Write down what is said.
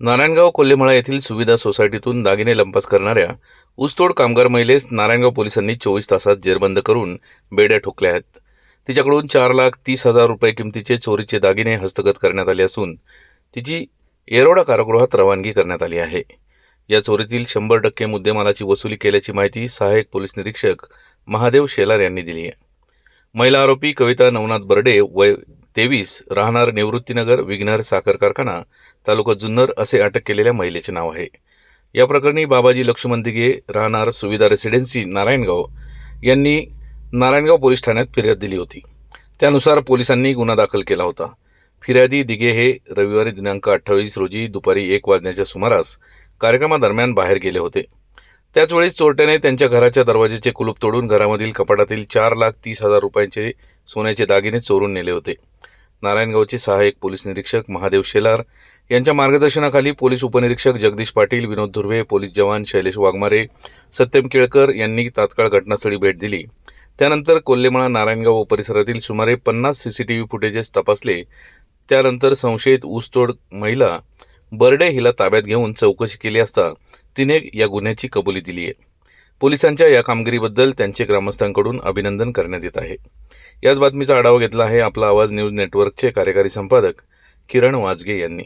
नारायणगाव कोल्हेमळा येथील सुविधा सोसायटीतून दागिने लंपास करणाऱ्या ऊसतोड कामगार महिलेस नारायणगाव पोलिसांनी चोवीस तासात जेरबंद करून बेड्या ठोकल्या आहेत. तिच्याकडून चार लाख तीस हजार रुपये किमतीचे चोरीचे दागिने हस्तगत करण्यात आले असून तिची येरोडा कारागृहात रवानगी करण्यात आली आहे. या चोरीतील शंभर टक्के मुद्देमालाची वसुली केल्याची माहिती सहाय्यक पोलीस निरीक्षक महादेव शेलार यांनी दिली आहे. महिला आरोपी कविता नवनाथ बर्डे वय तेवीस राहणार निवृत्तीनगर विघ्नर साखर कारखाना तालुका जुन्नर असे अटक केलेल्या महिलेचे नाव आहे. या प्रकरणी बाबाजी लक्ष्मण दिघे राहणार सुविधा रेसिडेन्सी नारायणगाव यांनी नारायणगाव पोलीस ठाण्यात फिर्याद दिली होती. त्यानुसार पोलिसांनी गुन्हा दाखल केला होता. फिर्यादी दिघे हे रविवारी दिनांक अठ्ठावीस रोजी दुपारी एक वाजण्याच्या सुमारास कार्यक्रमादरम्यान बाहेर गेले होते. त्याचवेळी चोरट्याने त्यांच्या घराच्या दरवाजेचे कुलूप तोडून घरामधील कपाटातील चार लाख तीस हजार रुपयांचे सोन्याचे दागिने चोरून नेले होते. नारायणगावचे सहाय्यक पोलीस निरीक्षक महादेव शेलार यांच्या मार्गदर्शनाखाली पोलीस उपनिरीक्षक जगदीश पाटील विनोद धुर्वे पोलीस जवान शैलेश वाघमारे सत्यम केळकर यांनी तात्काळ घटनास्थळी भेट दिली. त्यानंतर कोल्हेमळा नारायणगाव व परिसरातील सुमारे पन्नास सीसीटीव्ही फुटेजेस तपासले. त्यानंतर संशयित ऊसतोड महिला बर्डे हिला ताब्यात घेऊन चौकशी केली असता तिने या गुन्ह्याची कबुली दिली आहे. पोलिसांच्या या कामगिरीबद्दल त्यांचे ग्रामस्थांकडून अभिनंदन करण्यात येत आहे. याच बातमीचा आढावा घेतला आहे आपला आवाज न्यूज नेटवर्कचे कार्यकारी संपादक किरण वाजगे यांनी.